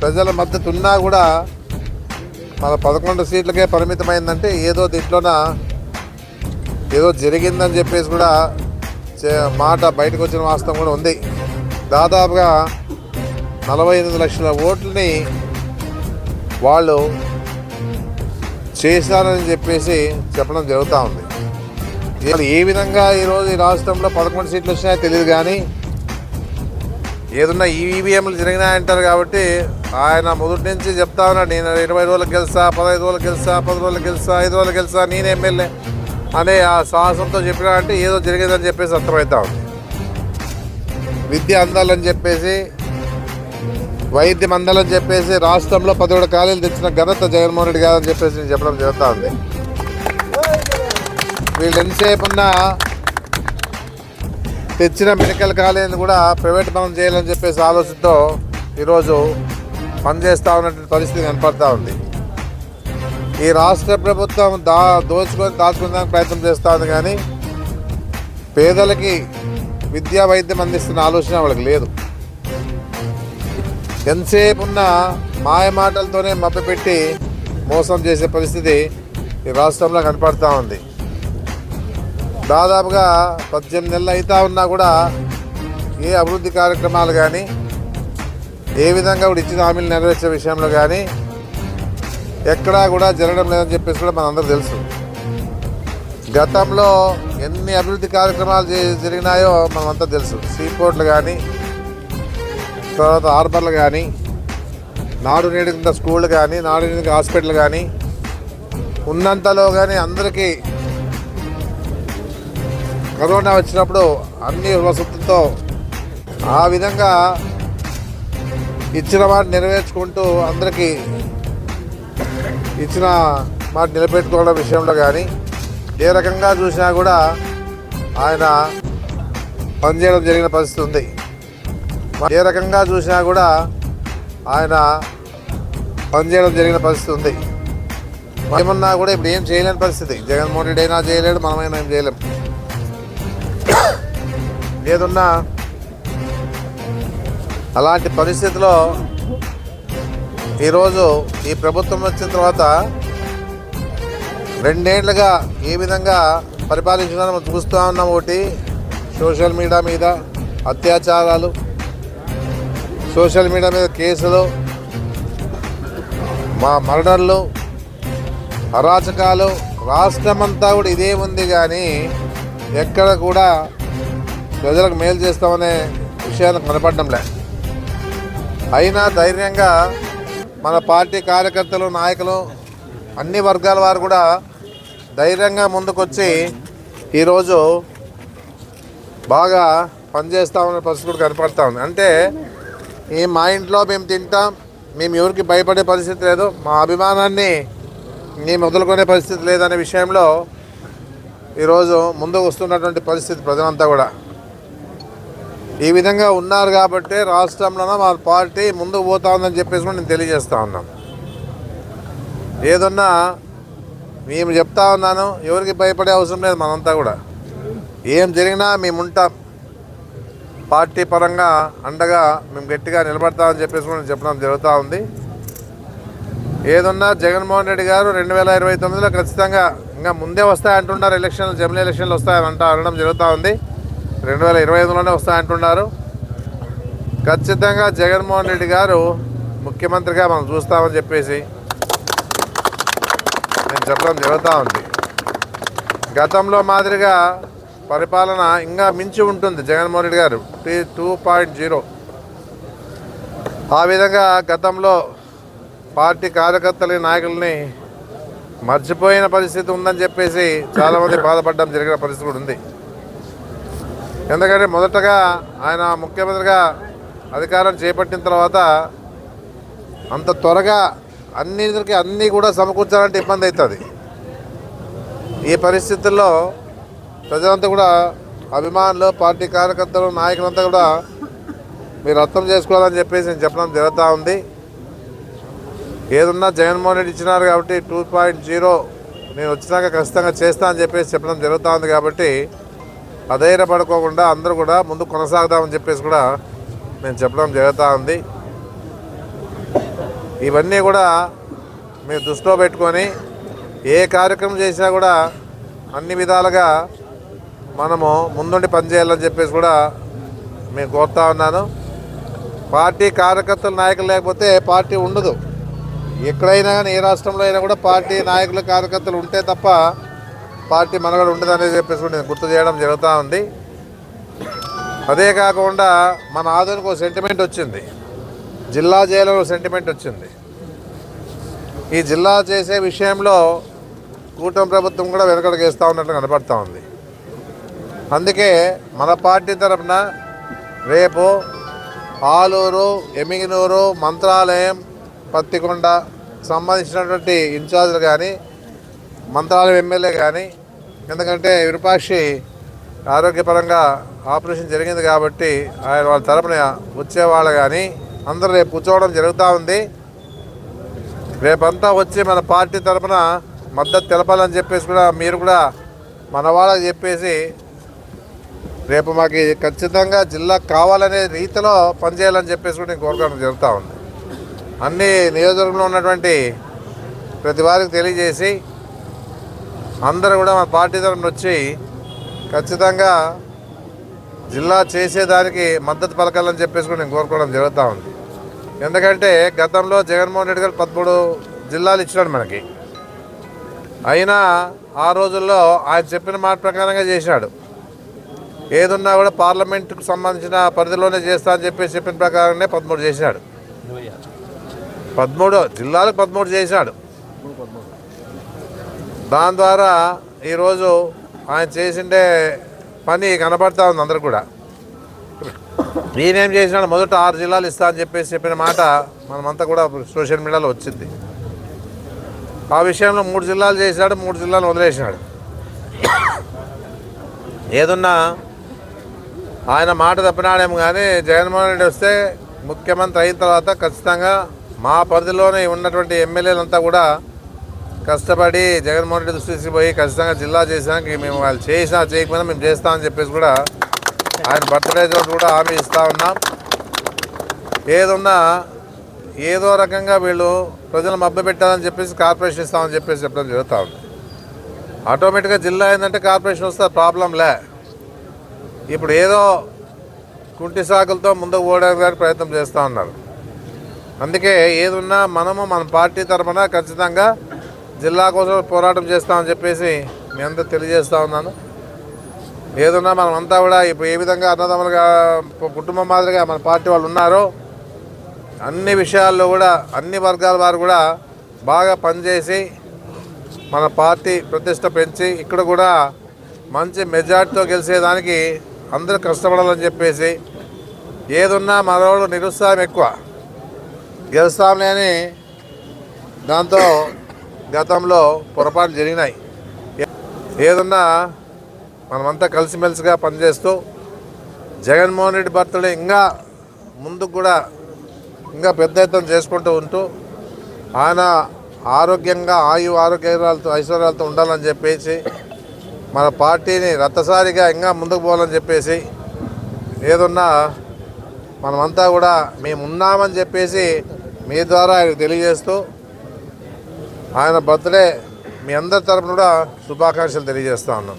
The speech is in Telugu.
ప్రజల మద్దతు ఉన్నా కూడా మన పదకొండు సీట్లకే పరిమితమైందంటే ఏదో దీంట్లోన ఏదో జరిగిందని చెప్పేసి కూడా చే- మాట బయటకు వచ్చిన వాస్తవం కూడా ఉంది. దాదాపుగా నలభై ఎనిమిది లక్షల ఓట్లని వాళ్ళు చేశారని చెప్పేసి చెప్పడం జరుగుతూ ఉంది. ఏ విధంగా ఈరోజు ఈ రాష్ట్రంలో పదకొండు సీట్లు వచ్చినాయో తెలియదు కానీ ఏదన్నా ఈవీఎంలు జరిగినాయంటారు కాబట్టి ఆయన మొదటి నుంచి చెప్తా ఉన్నాడు నేను ఇరవై రోజులకు గెలుస్తా పదహైదు రోజులకు గెలుస్తా పది రోజులకు గెలుస్తా ఐదు రోజులకు గెలుస్తా నేను ఎమ్మెల్యే అనే ఆ సాహసంతో చెప్పినాడంటే ఏదో జరిగేదని చెప్పేసి అర్థమవుతా ఉంది. విద్య అందాలని చెప్పేసి వైద్యం అందాలని చెప్పేసి రాష్ట్రంలో పదిహేడు ఖాళీలు తెచ్చిన ఘనత జగన్మోహన్ రెడ్డి గారు అని చెప్పేసి నేను చెప్పడం జరుగుతూ ఉంది. వీళ్ళు ఎంతసేపు ఉన్నా తెచ్చిన మెడికల్ కాలేజీని కూడా ప్రైవేట్ పనం చేయాలని చెప్పేసి ఆలోచనతో ఈరోజు పనిచేస్తూ ఉన్నటువంటి పరిస్థితి కనపడతా ఉంది. ఈ రాష్ట్ర ప్రభుత్వం దా దోచుకొని దాచుకునేందుకు ప్రయత్నం చేస్తుంది కానీ పేదలకి విద్యా వైద్యం అందిస్తున్న ఆలోచన వాళ్ళకి లేదు. ఎంతసేపు ఉన్న మాయ మాటలతోనే మభ్యపెట్టి మోసం చేసే పరిస్థితి ఈ రాష్ట్రంలో కనపడతా ఉంది. దాదాపుగా పద్దెనిమిది నెలలు అవుతా ఉన్నా కూడా ఏ అభివృద్ధి కార్యక్రమాలు కానీ ఏ విధంగా కూడా ఇచ్చిన హామీలు నెరవేర్చే విషయంలో కానీ ఎక్కడా కూడా జరగడం లేదని చెప్పేసి కూడా మనందరూ తెలుసు. గతంలో ఎన్ని అభివృద్ధి కార్యక్రమాలు జరిగినాయో మనమంతా తెలుసు. సీపోర్ట్లు కానీ తర్వాత హార్బర్లు కానీ నాడు నేడు కింద స్కూళ్ళు కానీ నాడు నేడు హాస్పిటల్ కానీ ఉన్నంతలో కానీ అందరికీ కరోనా వచ్చినప్పుడు అన్ని వసతులతో ఆ విధంగా ఇచ్చిన మాట నెరవేర్చుకుంటూ అందరికీ ఇచ్చిన మాట నిలబెట్టుకోవడం విషయంలో కానీ ఏ రకంగా చూసినా కూడా ఆయన పనిచేయడం జరిగిన పరిస్థితి ఉంది. ఏ రకంగా చూసినా కూడా ఆయన పనిచేయడం జరిగిన పరిస్థితి ఉంది. ఏమన్నా కూడా ఇప్పుడు ఏం చేయలేని పరిస్థితి. జగన్మోహన్ రెడ్డి అయినా చేయలేడు మనమైనా ఏం చేయలేం. ఏదున్నా అలాంటి పరిస్థితిలో ఈరోజు ఈ ప్రభుత్వం వచ్చిన తర్వాత రెండేళ్ళుగా ఏ విధంగా పరిపాలించడం మనం చూస్తూ ఉన్నాం ఒకటి సోషల్ మీడియా మీద అత్యాచారాలు సోషల్ మీడియా మీద కేసులు మా మర్డర్లు అరాచకాలు రాష్ట్రమంతా కూడా ఇదే ఉంది కానీ ఎక్కడ కూడా ప్రజలకు మేలు చేస్తామనే విషయాన్ని కనపడడంలే. అయినా ధైర్యంగా మన పార్టీ కార్యకర్తలు నాయకులు అన్ని వర్గాల వారు కూడా ధైర్యంగా ముందుకొచ్చి ఈరోజు బాగా పనిచేస్తామనే పరిస్థితి కూడా కనపడతా ఉంది. అంటే ఈ మా ఇంట్లో మేము తింటాం మేము ఎవరికి భయపడే పరిస్థితి లేదు మా అభిమానాన్ని మేము వదులుకునే పరిస్థితి లేదనే విషయంలో ఈరోజు ముందుకు వస్తున్నటువంటి పరిస్థితి ప్రజలంతా కూడా. ఈ విధంగా ఉన్నారు కాబట్టి రాష్ట్రంలో మా పార్టీ ముందుకు పోతా ఉందని చెప్పేసి కూడా నేను తెలియజేస్తా ఉన్నాను ఏదన్నా మేము చెప్తా ఉన్నాను ఎవరికి భయపడే అవసరం లేదు మనంతా కూడా. ఏం జరిగినా మేము ఉంటాం. పార్టీ పరంగా అండగా మేము గట్టిగా నిలబడతామని చెప్పేసి కూడా నేను చెప్పడం జరుగుతూ ఉంది. ఏదన్నా జగన్మోహన్ రెడ్డి గారు రెండు వేల ఇరవై తొమ్మిదిలో ఖచ్చితంగా ఇంకా ముందే వస్తాయంటున్నారు ఎలక్షన్లు జమిలీ ఎలక్షన్లు వస్తాయని అంట అనడం జరుగుతూ ఉంది. రెండు వేల ఇరవై ఐదులోనే వస్తాయంటున్నారు. ఖచ్చితంగా జగన్మోహన్ రెడ్డి గారు ముఖ్యమంత్రిగా మనం చూస్తామని చెప్పేసి నేను చెప్పడం జరుగుతూ ఉంది. గతంలో మాదిరిగా పరిపాలన ఇంకా మించి ఉంటుంది Jaganmohan Reddy garu. T two point zero. ఆ విధంగా గతంలో పార్టీ కార్యకర్తలని నాయకుల్ని మర్చిపోయిన పరిస్థితి ఉందని చెప్పేసి చాలామంది బాధపడడం జరిగిన పరిస్థితి కూడా ఉంది. ఎందుకంటే మొదటగా ఆయన ముఖ్యమంత్రిగా అధికారం చేపట్టిన తర్వాత అంత త్వరగా అన్నింటికి అన్నీ కూడా సమకూర్చాలంటే ఇబ్బంది అవుతుంది. ఈ పరిస్థితుల్లో ప్రజలంతా కూడా అభిమానులు పార్టీ కార్యకర్తలు నాయకులంతా కూడా మీరు అర్థం చేసుకోవాలని చెప్పేసి నేను చెప్పడం జరుగుతూ ఉంది. ఏదన్నా జగన్మోహన్ రెడ్డి ఇచ్చినారు కాబట్టి టూ పాయింట్ జీరో నేను వచ్చినాక ఖచ్చితంగా చేస్తా అని చెప్పేసి చెప్పడం జరుగుతూ ఉంది కాబట్టి అధైర్యపడుకోకుండా అందరూ కూడా ముందు కొనసాగుదామని చెప్పేసి కూడా మేము చెప్పడం జరుగుతూ ఉంది. ఇవన్నీ కూడా మేము దృష్టిలో పెట్టుకొని ఏ కార్యక్రమం చేసినా కూడా అన్ని విధాలుగా మనము ముందుండి పనిచేయాలని చెప్పేసి కూడా మేము కోరుతా ఉన్నాను. పార్టీ కార్యకర్తలు నాయకులు లేకపోతే పార్టీ ఉండదు. ఎక్కడైనా కానీ ఏ రాష్ట్రంలో అయినా కూడా పార్టీ నాయకులు కార్యకర్తలు ఉంటే తప్ప పార్టీ మనగడ ఉండదు చెప్పేసి నేను గుర్తు చేయడం జరుగుతూ ఉంది. అదే కాకుండా మన ఆధునిక ఒక సెంటిమెంట్ వచ్చింది. జిల్లా జైలు సెంటిమెంట్ వచ్చింది. ఈ జిల్లా చేసే విషయంలో కూటమి ప్రభుత్వం కూడా వెనకడుగేస్తూ ఉన్నట్లు కనపడతా ఉంది. అందుకే మన పార్టీ తరఫున రేపు ఆలూరు ఎమిగినూరు మంత్రాలయం పత్తికొండ సంబంధించినటువంటి ఇన్ఛార్జ్లు కానీ మంత్రాలయం ఎమ్మెల్యే కానీ ఎందుకంటే విరూపాక్షి ఆరోగ్యపరంగా ఆపరేషన్ జరిగింది కాబట్టి ఆయన వాళ్ళ తరపున వచ్చేవాళ్ళు కానీ అందరూ రేపు కూర్చోవడం జరుగుతూ ఉంది. రేపంతా వచ్చి మన పార్టీ తరపున మద్దతు తెలపాలని చెప్పేసి కూడా మీరు కూడా మన వాళ్ళకి చెప్పేసి రేపు మాకు ఖచ్చితంగా జిల్లా కావాలనే రీతిలో పనిచేయాలని చెప్పేసి కూడా నేను కోరుకోవడం జరుగుతూ ఉంది. అన్ని నియోజకవర్గంలో ఉన్నటువంటి ప్రతి వారికి తెలియజేసి అందరూ కూడా మన పార్టీ తరఫున వచ్చి ఖచ్చితంగా జిల్లా చేసేదానికి మద్దతు పలకాలని చెప్పేసి కూడా నేను కోరుకోవడం జరుగుతూ ఉంది. ఎందుకంటే గతంలో జగన్మోహన్ రెడ్డి గారు పదమూడు జిల్లాలు ఇచ్చినాడు మనకి. అయినా ఆ రోజుల్లో ఆయన చెప్పిన మాట ప్రకారంగా చేశాడు. ఏదున్నా కూడా పార్లమెంటుకు సంబంధించిన పరిధిలోనే చేస్తా అని చెప్పి చెప్పిన ప్రకారంగానే పదమూడు చేశాడు. పదమూడు జిల్లాలకు పదమూడు చేశాడు. దాని ద్వారా ఈరోజు ఆయన చేసిండే పని కనబడతా ఉంది అందరు కూడా. ఈయనేం చేసినాడు మొదట ఆరు జిల్లాలు ఇస్తా అని చెప్పేసి చెప్పిన మాట మనమంతా కూడా సోషల్ మీడియాలో వచ్చింది. ఆ విషయంలో మూడు జిల్లాలు చేసినాడు మూడు జిల్లాలు వదిలేసినాడు. ఏదున్నా ఆయన మాట తప్పినాడేమో కానీ జగన్మోహన్ రెడ్డి వస్తే ముఖ్యమంత్రి అయిన తర్వాత ఖచ్చితంగా మా పరిధిలోనే ఉన్నటువంటి ఎమ్మెల్యేలంతా కూడా కష్టపడి జగన్మోహన్ రెడ్డి దృష్టి తీసుకుపోయి ఖచ్చితంగా జిల్లా చేసాక మేము వాళ్ళు చేసినా చేయకపోయినా మేము చేస్తామని చెప్పేసి కూడా ఆయన బర్త్డే చోటు కూడా హామీ ఇస్తా ఉన్నాం. ఏదున్నా ఏదో రకంగా వీళ్ళు ప్రజలు మబ్బు పెట్టాలని చెప్పేసి కార్పొరేషన్ ఇస్తామని చెప్పేసి చెప్పడం జరుగుతూ ఉంది. ఆటోమేటిక్గా జిల్లా ఏంటంటే కార్పొరేషన్ వస్తే ప్రాబ్లం లే. ఇప్పుడు ఏదో కుంటి సాకులతో ముందుకు పోవడానికి ప్రయత్నం చేస్తూ ఉన్నారు. అందుకే ఏదున్నా మనము మన పార్టీ తరఫున ఖచ్చితంగా జిల్లా కోసం పోరాటం చేస్తామని చెప్పేసి మీ అందరూ తెలియజేస్తూ ఉన్నాను. ఏదున్నా మనమంతా కూడా ఇప్పుడు ఏ విధంగా అన్నదమ్ములుగా కుటుంబం మాదిరిగా మన పార్టీ వాళ్ళు ఉన్నారో అన్ని విషయాల్లో కూడా అన్ని వర్గాల వారు కూడా బాగా పనిచేసి మన పార్టీ ప్రతిష్ట పెంచి ఇక్కడ కూడా మంచి మెజార్టీతో గెలిచేదానికి అందరూ కష్టపడాలని చెప్పేసి ఏదున్నా మనవాళ్ళు నిరుత్సాహం ఎక్కువ. గెలుస్తాంలే అని దాంతో గతంలో పొరపాటు జరిగినాయి. ఏదన్నా మనమంతా కలిసిమెలిసిగా పనిచేస్తూ జగన్మోహన్ రెడ్డి బర్త్డే ఇంకా ముందుకు కూడా ఇంకా పెద్ద ఎత్తున చేసుకుంటూ ఉంటూ ఆయన ఆరోగ్యంగా ఆయు ఆరోగ్యాలతో ఐశ్వర్యాలతో ఉండాలని చెప్పేసి మన పార్టీని రత్తసారిగా ఇంకా ముందుకు పోవాలని చెప్పేసి ఏదున్నా మనమంతా కూడా మేము ఉన్నామని చెప్పేసి మీ ద్వారా ఆయనకు తెలియజేస్తూ ఆయన బర్త్డే మీ అందరి తరపున కూడా శుభాకాంక్షలు తెలియజేస్తా ఉన్నాం.